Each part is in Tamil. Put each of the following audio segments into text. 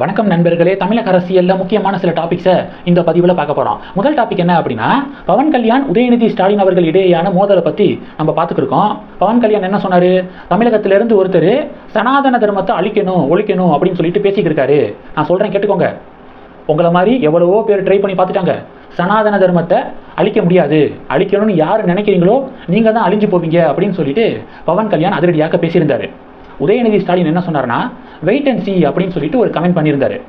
வணக்கம் நண்பர்களே தமிழக அரசியலில் முக்கியமான சில டாபிக்ஸை இந்த பதிவில் பார்க்க போகிறோம் முதல் டாபிக் என்ன அப்படின்னா பவன் கல்யாண் உதயநிதி ஸ்டாலின் அவர்கள் இடையேயான மோதலை பற்றி நம்ம பார்த்துக்கிருக்கோம். பவன் கல்யாண் என்ன சொன்னார்? தமிழகத்திலிருந்து ஒருத்தர் சனாதன தர்மத்தை அழிக்கணும் ஒழிக்கணும் அப்படின்னு சொல்லிட்டு பேசிக்கிருக்காரு நான் சொல்கிறேன் கேட்டுக்கோங்க. உங்களை மாதிரி எவ்வளவோ பேர் ட்ரை பண்ணி பார்த்துட்டாங்க. சனாதன தர்மத்தை அழிக்க முடியாது. அழிக்கணும்னு யார் நினைக்கிறீங்களோ நீங்கள் தான் அழிஞ்சு போவீங்க அப்படின்னு சொல்லிட்டு பவன் கல்யாண் அதிரடியாக பேசியிருந்தாரு. உதயநிதி ஸ்டாலின் என்ன சொன்னார்னா வெயிட் அண்ட் சி அப்படின்னு சொல்லிட்டு ஒரு கமெண்ட் பண்ணியிருந்தாரு.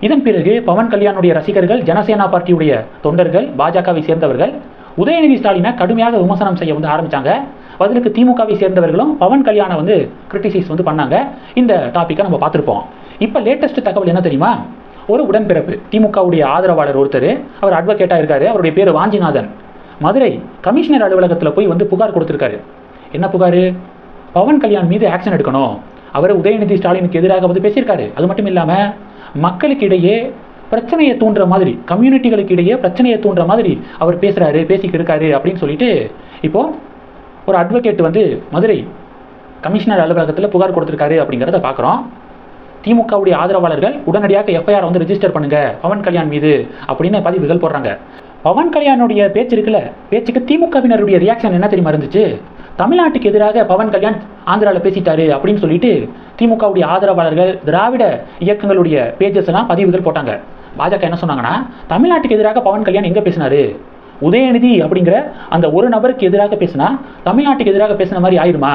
இதன் பிறகு பவன் கல்யாணுடைய ரசிகர்கள் ஜனசேனா பார்ட்டியுடைய தொண்டர்கள் பாஜகவை சேர்ந்தவர்கள் உதயநிதி ஸ்டாலினை கடுமையாக விமர்சனம் செய்ய வந்து ஆரம்பித்தாங்க பதிலுக்கு திமுகவை சேர்ந்தவர்களும் பவன் கல்யாணை வந்து கிரிட்டிசைஸ் வந்து பண்ணாங்க. இந்த டாப்பிக்கை நம்ம பார்த்துருப்போம். இப்போ லேட்டஸ்ட் தகவல் என்ன தெரியுமா? ஒரு உடன்பிறப்பு. திமுகவுடைய ஆதரவாளர் ஒருத்தர் அவர் அட்வொகேட்டாக இருக்கார். அவருடைய பேர் வாஞ்சிநாதன். மதுரை கமிஷனர் அலுவலகத்தில் போய் வந்து புகார் கொடுத்துருக்காரு. என்ன புகார்? பவன் கல்யாண் மீது ஆக்ஷன் எடுக்கணும். அவர் உதயநிதி ஸ்டாலினுக்கு எதிராக வந்து பேசியிருக்காரு. அது மட்டும் இல்லாமல் மக்களுக்கு இடையே பிரச்சனையை தூண்டுற மாதிரி கம்யூனிட்டிகளுக்கு இடையே பிரச்சனையை தூண்டுற மாதிரி அவர் பேசுகிறாரு பேசிக்கிட்டு இருக்காரு அப்படின்னு சொல்லிட்டு இப்போது ஒரு அட்வொகேட் வந்து மதுரை கமிஷனர் அலுவலகத்தில் புகார் கொடுத்துருக்காரு அப்படிங்கிறத பார்க்குறோம் திமுகவுடைய ஆதரவாளர்கள் உடனடியாக எஃப்ஐஆர் வந்து ரெஜிஸ்டர் பண்ணுங்க பவன் கல்யாண் மீது அப்படின்னு பதிவுகள் போடுறாங்க. பவன் கல்யாணுடைய பேச்சு இருக்குல்ல பேச்சுக்கு திமுகவினருடைய ரியாக்ஷன் என்ன தெரியுமா இருந்துச்சு? தமிழ்நாட்டுக்கு எதிராக பவன் கல்யாண் ஆந்திராவில் பேசிட்டாரு அப்படின்னு சொல்லிட்டு திமுகவுடைய ஆதரவாளர்கள் திராவிட இயக்கங்களுடைய பேஜஸ் எல்லாம் பதிவுகள் போட்டாங்க. பாஜக என்ன சொன்னாங்கன்னா தமிழ்நாட்டுக்கு எதிராக பவன் கல்யாண் எங்கே பேசினாரு? உதயநிதி அப்படிங்கிற அந்த ஒரு நபருக்கு எதிராக பேசினா தமிழ்நாட்டுக்கு எதிராக பேசின மாதிரி ஆயிடுமா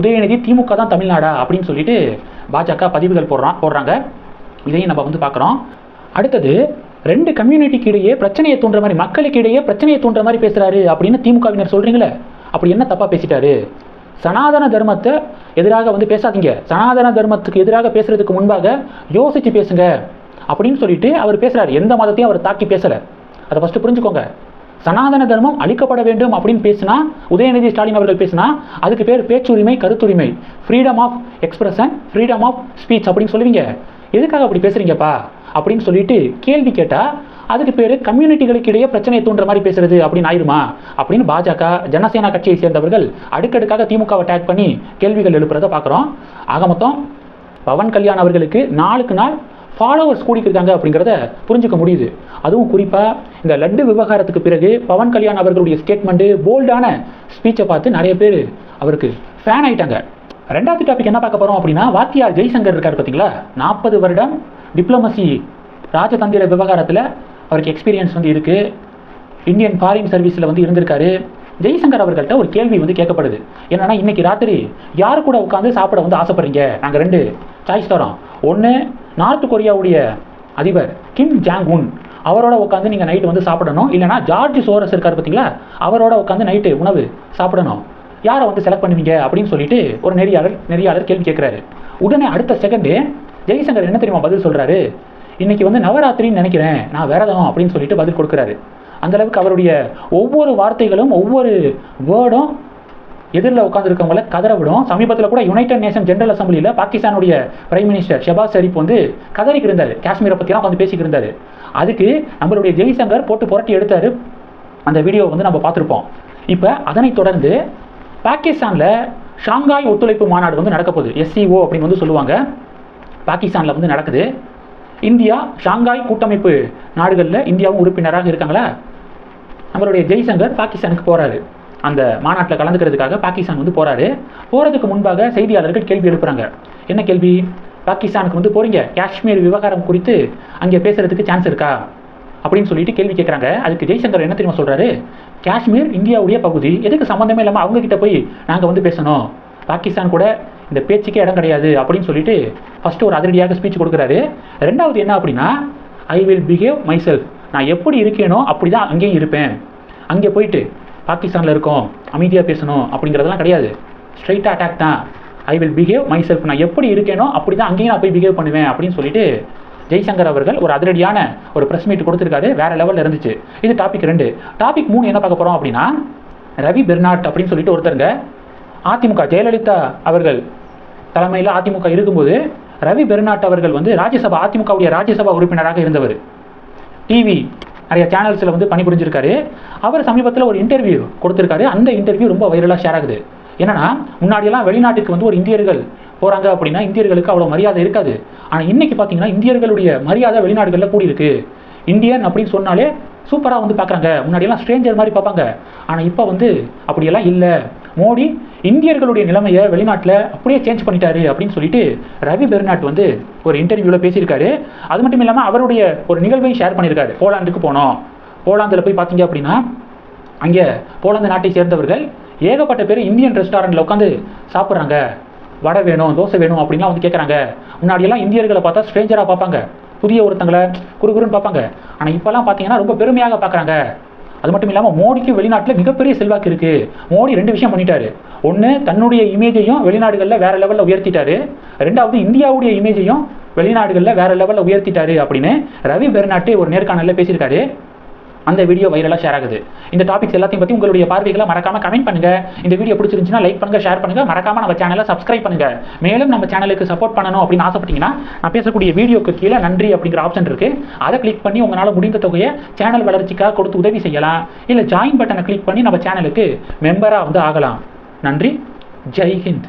உதயநிதி திமுக தான் தமிழ்நாடா அப்படின்னு சொல்லிட்டு பாஜக பதிவுகள் போடுறான் போடுறாங்க. இதையும் நம்ம வந்து பார்க்குறோம் அடுத்தது ரெண்டு கம்யூனிட்டிக்கு இடையே பிரச்சனையை தூண்டுற மாதிரி மக்களுக்கு இடையே பிரச்சனையை தூண்டுற மாதிரி பேசுகிறாரு அப்படின்னு திமுகவினர் சொல்கிறீங்களே அப்படி என்ன தப்பாக பேசிட்டாரு? சனாதன தர்மத்தை எதிராக வந்து பேசாதீங்க. சனாதன தர்மத்துக்கு எதிராக பேசுறதுக்கு முன்பாக யோசிச்சு பேசுங்க அப்படின்னு சொல்லிட்டு அவர் பேசுறாரு. எந்த மதத்தையும் அவர் தாக்கி பேசலை. அதை ஃபஸ்ட்டு புரிஞ்சுக்கோங்க. சனாதன தர்மம் அழிக்கப்பட வேண்டும் அப்படின்னு பேசினா உதயநிதி ஸ்டாலின் அவர்கள் பேசினா அதுக்கு பேர் பேச்சுரிமை கருத்துரிமை freedom of expression freedom of speech அப்படின்னு சொல்லுவீங்க. எதுக்காக அப்படி பேசுறீங்கப்பா? அப்படின்னு சொல்லிட்டு கேள்வி கேட்டால் அதுக்கு பேர் கம்யூனிட்டிகளுக்கு இடையே பிரச்சனையை தூண்டுற மாதிரி பேசுறது அப்படின்னு ஆயிருமா? அப்படின்னு பாஜக ஜனசேனா கட்சியை சேர்ந்தவர்கள் அடுக்கடுக்காக திமுகவை டேக் பண்ணி கேள்விகள் எழுப்புறதை பார்க்குறோம். ஆக மொத்தம் பவன் கல்யாண் அவர்களுக்கு நாளுக்கு நாள் ஃபாலோவர்ஸ் கூடிக்கிருக்காங்க அப்படிங்கிறத புரிஞ்சுக்க முடியுது. அதுவும் குறிப்பாக இந்த லட்டு விவகாரத்துக்கு பிறகு பவன் கல்யாண் அவர்களுடைய ஸ்டேட்மெண்ட்டு போல்டான ஸ்பீச்சை பார்த்து நிறைய பேர் அவருக்கு ஃபேன் ஆயிட்டாங்க. ரெண்டாவது டாபிக் என்ன பார்க்க போகிறோம் அப்படின்னா வாத்தியார் ஜெய்சங்கர் இருக்கார் பார்த்தீங்களா? நாற்பது வருடம் டிப்ளமசி ராஜதந்திர விவகாரத்தில் அவருக்கு எக்ஸ்பீரியன்ஸ் வந்து இருக்குது இந்தியன் ஃபாரின் சர்வீஸில் வந்து இருந்திருக்காரு. ஜெய்சங்கர் அவர்கள்ட்ட ஒரு கேள்வி வந்து கேட்கப்படுது. என்னன்னா இன்னைக்கு ராத்திரி யார் கூட உட்காந்து சாப்பிட வந்து ஆசைப்படுறீங்க? நாங்கள் ரெண்டு சாய்ஸ் தரோம். ஒன்று நார்த் கொரியாவுடைய அதிபர் கிம் ஜாங் உன் அவரோட உட்காந்து நீங்கள் நைட்டு வந்து சாப்பிடணும். இல்லைனா ஜார்ஜ் சோரஸ் இருக்கார் பார்த்தீங்களா? அவரோட உட்காந்து நைட்டு உணவு சாப்பிடணும். யாரை வந்து செலக்ட் பண்ணுவீங்க? அப்படின்னு சொல்லிட்டு ஒரு நெறியாளர் நெறியாளர் கேள்வி கேட்குறாரு. உடனே அடுத்த செகண்டு ஜெய்சங்கர் என்ன தெரியுமா பதில் சொல்கிறாரு இன்னைக்கு வந்து நவராத்திரின்னு நினைக்கிறேன். நான் விரதம் அப்படின்னு சொல்லிட்டு பதில் கொடுக்குறாரு. அந்தளவுக்கு அவருடைய ஒவ்வொரு வார்த்தைகளும் ஒவ்வொரு வேர்டும் எதிரில் உட்காந்துருக்கவங்கள கதற விடும். சமீபத்தில் கூட யுனைடெட் நேஷன் ஜென்ரல் அசம்பிளியில் பாகிஸ்தானுடைய பிரைம் மினிஸ்டர் ஷெபாஸ் ஷெரீப் வந்து கதறிக்கு இருந்தார். காஷ்மீரை பற்றிலாம் உட்காந்து பேசிக்கிட்டு இருந்தார். அதுக்கு நம்மளுடைய ஜெய்சங்கர் போட்டு புரட்டி எடுத்தார். அந்த வீடியோ வந்து நம்ம பார்த்துருப்போம். இப்போ அதனைத் தொடர்ந்து பாகிஸ்தானில் ஷாங்காய் ஒத்துழைப்பு மாநாடு வந்து நடக்க போகுது. எஸ்சிஓ அப்படின்னு வந்து சொல்லுவாங்க. பாகிஸ்தானில் வந்து நடக்குது. இந்தியா ஷாங்காய் கூட்டமைப்பு நாடுகளில் இந்தியாவும் உறுப்பினராக இருக்காங்களா? நம்மளுடைய ஜெய்சங்கர் பாகிஸ்தானுக்கு போகிறாரு அந்த மாநாட்டில் கலந்துக்கிறதுக்காக பாகிஸ்தான் வந்து போகிறாரு போகிறதுக்கு முன்பாக செய்தியாளர்கள் கேள்வி எழுப்புறாங்க. என்ன கேள்வி? பாகிஸ்தானுக்கு வந்து போகிறீங்க காஷ்மீர் விவகாரம் குறித்து அங்கே பேசுகிறதுக்கு சான்ஸ் இருக்கா? அப்படின்னு சொல்லிட்டு கேள்வி கேட்குறாங்க அதுக்கு ஜெய்சங்கர் என்ன தெரியுமா சொல்கிறாரு காஷ்மீர் இந்தியாவுடைய பகுதி. எதுக்கு சம்மந்தமே இல்லாமல் அவங்கக்கிட்ட போய் நாங்கள் வந்து பேசணும். பாகிஸ்தான் கூட இந்த பேச்சுக்கே இடம் கிடையாது அப்படின்னு சொல்லிட்டு ஃபர்ஸ்ட் ஒரு அதிரடியாக ஸ்பீச் கொடுக்குறாரு. ரெண்டாவது என்ன அப்படின்னா I will behave myself நான் எப்படி இருக்கேனோ அப்படி தான் அங்கேயும் இருப்பேன். அங்கே போயிட்டு பாகிஸ்தானில் இருக்கோம் அமைதியாக பேசணும் அப்படிங்கிறதெல்லாம் கிடையாது. ஸ்ட்ரைட்டாக அட்டாக் தான். I will behave myself நான் எப்படி இருக்கேனோ அப்படி தான் அங்கேயும் நான் போய் பிஹேவ் பண்ணுவேன் அப்படின்னு சொல்லிட்டு ஜெய்சங்கர் அவர்கள் ஒரு அதிரடியான ஒரு ப்ரெஸ் மீட் கொடுத்துருக்காரு. வேற லெவலில் இருந்துச்சு. இது டாபிக் ரெண்டு. டாபிக் மூணு என்ன பார்க்க போகிறோம் அப்படின்னா ரவி பெர்னாட் அப்படின்னு சொல்லிட்டு ஒருத்தருங்க அதிமுக ஜெயலலிதா அவர்கள் தலைமையில் அதிமுக இருக்கும்போது ரவி பெர்னாட் அவர்கள் வந்து ராஜ்யசபா அதிமுகவுடைய ராஜ்யசபா உறுப்பினராக இருந்தவர். டிவி நிறைய சேனல்ஸில் வந்து பணிபுரிஞ்சிருக்காரு. அவர் சமீபத்தில் ஒரு இன்டர்வியூ கொடுத்துருக்காரு. அந்த இன்டர்வியூ ரொம்ப வைரலாக ஷேர் ஆகுது. என்னன்னா முன்னாடியெல்லாம் வெளிநாட்டுக்கு வந்து ஒரு இந்தியர்கள் போகிறாங்க அப்படின்னா இந்தியர்களுக்கு அவ்வளோ மரியாதை இருக்காது. ஆனால் இன்னைக்கு பார்த்தீங்கன்னா இந்தியர்களுடைய மரியாதை வெளிநாடுகளில் கூடியிருக்கு. இந்தியன் அப்படின்னு சொன்னாலே சூப்பராக வந்து பார்க்குறாங்க முன்னாடியெல்லாம் ஸ்ட்ரேஞ்சர் மாதிரி பார்ப்பாங்க. ஆனால் இப்போ வந்து அப்படியெல்லாம் இல்லை. மோடி இந்தியர்களுடைய நிலைமையை வெளிநாட்டில் அப்படியே சேஞ்ச் பண்ணிட்டாரு அப்படின்னு சொல்லிட்டு ரவி பெர்னாட் வந்து ஒரு இன்டர்வியூவில் பேசியிருக்காரு. அது மட்டும் இல்லாமல் அவருடைய ஒரு நிகழ்வை ஷேர் பண்ணியிருக்காரு. போலாண்டுக்கு போனோம். போலாந்தில் போய் பார்த்தீங்க அப்படின்னா அங்கே போலாந்து நாட்டை சேர்ந்தவர்கள் ஏகப்பட்ட பேர் இந்தியன் ரெஸ்டாரண்ட்டில் உட்காந்து சாப்பிட்றாங்க. வடை வேணும் தோசை வேணும் அப்படின்லாம் வந்து கேட்குறாங்க முன்னாடியெல்லாம் இந்தியர்களை பார்த்தா ஸ்ட்ரேஞ்சராக பார்ப்பாங்க. புதிய ஒருத்தங்களை குறுகுறுன்னு பார்ப்பாங்க. ஆனால் இப்போல்லாம் பார்த்தீங்கன்னா ரொம்ப பெருமையாக பார்க்குறாங்க. அது மட்டும் இல்லாமல் மோடிக்கு வெளிநாட்டில் மிகப்பெரிய செல்வாக்கு இருக்குது மோடி ரெண்டு விஷயம் பண்ணிட்டாரு. ஒன்று தன்னுடைய இமேஜையும் வெளிநாடுகளில் வேற லெவலில் உயர்த்திட்டாரு. ரெண்டாவது இந்தியாவுடைய இமேஜையும் வெளிநாடுகளில் வேற லெவலில் உயர்த்திட்டாரு அப்படின்னு ரவி பெர்னாட்டே ஒரு நேர்காணலில் பேசியிருக்காரு. அந்த வீடியோ வைரலாக ஷேர் ஆகுது. இந்த டாபிக்ஸ் எல்லாத்தையும் பற்றி உங்களுடைய பார்வைகளை மறக்காம கமெண்ட் பண்ணுங்க. இந்த வீடியோ பிடிச்சிருந்துச்சுன்னா லைக் பண்ணுங்க ஷேர் பண்ணுங்க. மறக்காம நம்ம சேனலை சப்ஸ்கிரைப் பண்ணுங்க. மேலும் நம்ம சேனலுக்கு சப்போர்ட் பண்ணணும் அப்படின்னு ஆசைப்பட்டீங்கன்னா நான் பேசக்கூடிய வீடியோக்கு கீழே நன்றி அப்படிங்கிற ஆப்ஷன் இருக்கு. அதை கிளிக் பண்ணி உங்களால் முடிந்த தொகையை சேனல் வளர்ச்சிக்காக கொடுத்து உதவி செய்யலாம். இல்லை ஜாயின் பட்டனை கிளிக் பண்ணி நம்ம சேனலுக்கு மெம்பராக வந்து ஆகலாம். நன்றி. ஜெய் ஹிந்த்.